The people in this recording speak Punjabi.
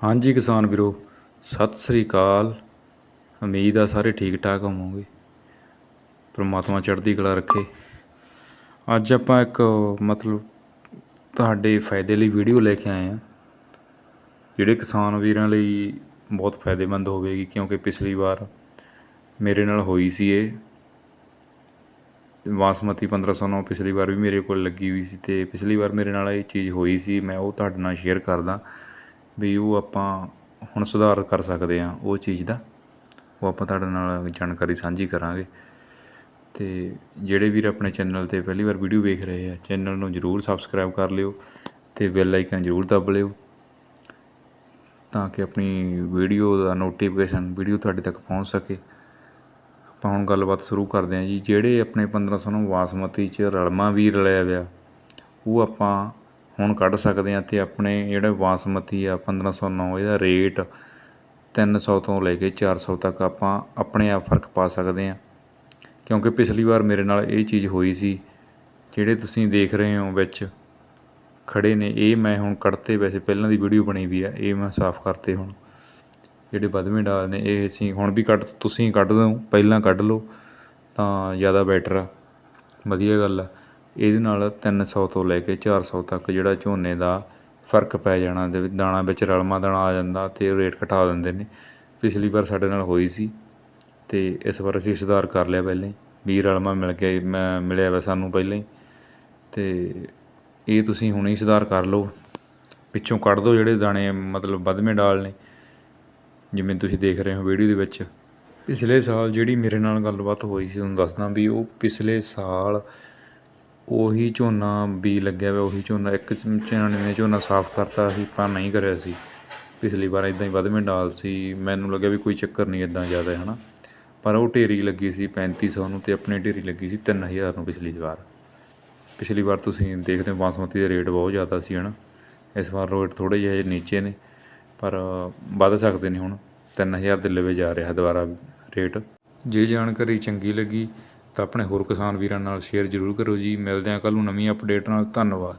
ਹਾਂਜੀ ਕਿਸਾਨ ਵੀਰੋ, ਸਤਿ ਸ੍ਰੀ ਅਕਾਲ। ਉਮੀਦ ਆ ਸਾਰੇ ਠੀਕ ਠਾਕ ਹੋਵੋਗੇ। ਪ੍ਰਮਾਤਮਾ ਚੜ੍ਹਦੀ ਕਲਾ ਰੱਖੇ। ਅੱਜ ਆਪਾਂ ਇੱਕ ਮਤਲਬ ਤੁਹਾਡੇ ਫਾਇਦੇ ਲਈ ਵੀਡੀਓ ਲੈ ਕੇ ਆਏ ਹਾਂ ਜਿਹੜੇ ਕਿਸਾਨ ਵੀਰਾਂ ਲਈ ਬਹੁਤ ਫਾਇਦੇਮੰਦ ਹੋਵੇਗੀ, ਕਿਉਂਕਿ ਪਿਛਲੀ ਵਾਰ ਮੇਰੇ ਨਾਲ ਹੋਈ ਸੀ ਇਹ। ਬਾਸਮਤੀ 1509 ਪਿਛਲੀ ਵਾਰ ਵੀ ਮੇਰੇ ਕੋਲ ਲੱਗੀ ਹੋਈ ਸੀ ਤੇ ਪਿਛਲੀ ਵਾਰ ਮੇਰੇ ਨਾਲ ਇਹ ਚੀਜ਼ ਹੋਈ ਸੀ, ਮੈਂ ਉਹ ਤੁਹਾਡੇ ਨਾਲ ਸ਼ੇਅਰ ਕਰਦਾ। ਵੀ ਉਹ ਆਪਾਂ ਹੁਣ ਸੁਧਾਰ ਕਰ ਸਕਦੇ ਹਾਂ ਉਹ ਚੀਜ਼ ਦਾ। ਉਹ ਆਪਾਂ ਤੁਹਾਡੇ ਨਾਲ ਜਾਣਕਾਰੀ ਸਾਂਝੀ ਕਰਾਂਗੇ। ਤੇ ਜਿਹੜੇ ਵੀਰ ਆਪਣੇ ਚੈਨਲ ਤੇ ਪਹਿਲੀ ਵਾਰ ਵੀਡੀਓ ਵੇਖ ਰਹੇ ਆ, ਚੈਨਲ ਨੂੰ ਜਰੂਰ ਸਬਸਕ੍ਰਾਈਬ ਕਰ ਲਿਓ ਤੇ ਬੈਲ ਆਈਕਨ ਜਰੂਰ ਦਬ ਲਿਓ ਤਾਂ ਕਿ ਆਪਣੀ ਵੀਡੀਓ ਦਾ ਨੋਟੀਫਿਕੇਸ਼ਨ ਵੀਡੀਓ ਤੁਹਾਡੇ ਤੱਕ ਪਹੁੰਚ ਸਕੇ। ਆਪਾਂ ਹੁਣ ਗੱਲਬਾਤ ਸ਼ੁਰੂ ਕਰਦੇ ਹਾਂ ਜੀ। ਜਿਹੜੇ ਆਪਣੇ 1500 ਨੂੰ ਬਾਸਮਤੀ ਚ ਰਲਮਾ ਵੀ ਰਲਿਆ ਵਿਆ, ਉਹ ਆਪਾਂ ਹੁਣ ਕੱਢ ਸਕਦੇ ਹਾਂ ਅਤੇ ਆਪਣੇ ਜਿਹੜੇ ਬਾਸਮਤੀ ਆ 1509 ਇਹਦਾ ਰੇਟ 300 ਤੋਂ ਲੈ ਕੇ ਚਾਰ ਸੌ ਤੱਕ ਆਪਾਂ ਆਪਣੇ ਆਪ ਫ਼ਰਕ ਪਾ ਸਕਦੇ ਹਾਂ। ਕਿਉਂਕਿ ਪਿਛਲੀ ਵਾਰ ਮੇਰੇ ਨਾਲ ਇਹ ਚੀਜ਼ ਹੋਈ ਸੀ, ਜਿਹੜੇ ਤੁਸੀਂ ਦੇਖ ਰਹੇ ਹੋ ਵਿੱਚ ਖੜੇ ਨੇ, ਇਹ ਮੈਂ ਹੁਣ ਕੱਢਤੇ, ਵੈਸੇ ਪਹਿਲਾਂ ਦੀ ਵੀਡੀਓ ਬਣੀ ਵੀ ਆ, ਇਹ ਮੈਂ ਸਾਫ਼ ਕਰਤੇ ਹੁਣ। ਜਿਹੜੇ ਵਧਵੇਂ ਡਾਲ ਨੇ, ਇਹ ਅਸੀਂ ਹੁਣ ਵੀ ਕੱਢ, ਤੁਸੀਂ ਕੱਢ ਦਿਓ ਪਹਿਲਾਂ ਕੱਢ ਲਓ, ਤਾਂ ਜ਼ਿਆਦਾ ਬੈਟਰ ਆ। ਵਧੀਆ ਗੱਲ ਆ। ਇਹਦੇ ਨਾਲ 300 ਤੋਂ ਲੈ ਕੇ 400 ਤੱਕ ਜਿਹੜਾ ਝੋਨੇ ਦਾ ਫ਼ਰਕ ਪੈ ਜਾਣਾ ਦੇ ਦਾਣਾ ਵਿੱਚ ਰਲਮਾ ਦਾਣਾ ਆ ਜਾਂਦਾ ਤੇ ਰੇਟ ਘਟਾ ਦਿੰਦੇ ਨੇ। ਪਿਛਲੀ ਵਾਰ ਸਾਡੇ ਨਾਲ ਹੋਈ ਸੀ ਤੇ ਇਸ ਵਾਰ ਅਸੀਂ ਸੁਧਾਰ ਕਰ ਲਿਆ ਪਹਿਲੇ ਵੀ ਰਲਮਾ ਮਿਲ ਗਿਆ ਮੈਂ ਮਿਲਿਆ ਵਾ ਸਾਨੂੰ ਪਹਿਲਾਂ ਹੀ। ਤੇ ਇਹ ਤੁਸੀਂ ਹੁਣੇ ਹੀ ਸੁਧਾਰ ਕਰ ਲਓ। ਪਿੱਛੋਂ ਕੱਢ ਦਿਓ ਜਿਹੜੇ ਦਾਣੇ ਮਤਲਬ ਵਧਵੇਂ ਡਾਲ ਨੇ, ਜਿਵੇਂ ਤੁਸੀਂ ਦੇਖ ਰਹੇ ਹੋ ਵੀਡੀਓ ਦੇ ਵਿੱਚ। ਪਿਛਲੇ ਸਾਲ ਜਿਹੜੀ ਮੇਰੇ ਨਾਲ ਗੱਲਬਾਤ ਹੋਈ ਸੀ, ਤੁਹਾਨੂੰ ਦੱਸਦਾ ਵੀ ਉਹ ਪਿਛਲੇ ਸਾਲ ਉਹੀ ਝੋਨਾ ਬੀ ਲੱਗਿਆ ਹੋਇਆ, ਉਹੀ ਝੋਨਾ, ਇੱਕ ਝਾਣੇ ਨੇ ਝੋਨਾ ਸਾਫ਼ ਕਰਤਾ ਸੀ ਪਰ ਨਹੀਂ ਕਰਿਆ ਸੀ। ਪਿਛਲੀ ਵਾਰ ਇੱਦਾਂ ਹੀ ਵਧਵੇਂ ਡਾਲ ਸੀ, ਮੈਨੂੰ ਲੱਗਿਆ ਵੀ ਕੋਈ ਚੱਕਰ ਨਹੀਂ ਇੱਦਾਂ ਜ਼ਿਆਦਾ ਹੈ ਨਾ ਪਰ ਉਹ ਢੇਰੀ ਲੱਗੀ ਸੀ 3500 ਨੂੰ ਤੇ ਆਪਣੇ ਢੇਰੀ ਲੱਗੀ ਸੀ 3000 ਨੂੰ ਪਿਛਲੀ ਵਾਰ। ਪਿਛਲੀ ਵਾਰ ਤੁਸੀਂ ਦੇਖਦੇ ਹੋ ਬਾਸਮਤੀ ਦੇ ਰੇਟ ਬਹੁਤ ਜ਼ਿਆਦਾ ਸੀ, ਹਨਾ। ਇਸ ਵਾਰ ਰੇਟ ਥੋੜੇ ਜਿਹੇ ਨੀਚੇ ਨੇ, ਪਰ ਵੱਧ ਸਕਦੇ ਨੇ ਹੁਣ। 3000 ਦੇ ਲਵੇ ਜਾ ਰਿਹਾ ਦੁਬਾਰਾ ਰੇਟ। ਜੇ ਜਾਣਕਾਰੀ ਚੰਗੀ ਲੱਗੀ ਤਾਂ ਆਪਣੇ ਹੋਰ ਕਿਸਾਨ ਵੀਰਾਂ ਨਾਲ ਸ਼ੇਅਰ ਜ਼ਰੂਰ ਕਰੋ ਜੀ। ਮਿਲਦੇ ਹਾਂ ਕੱਲ੍ਹ ਨੂੰ ਨਵੀਂ ਅਪਡੇਟ ਨਾਲ। ਧੰਨਵਾਦ।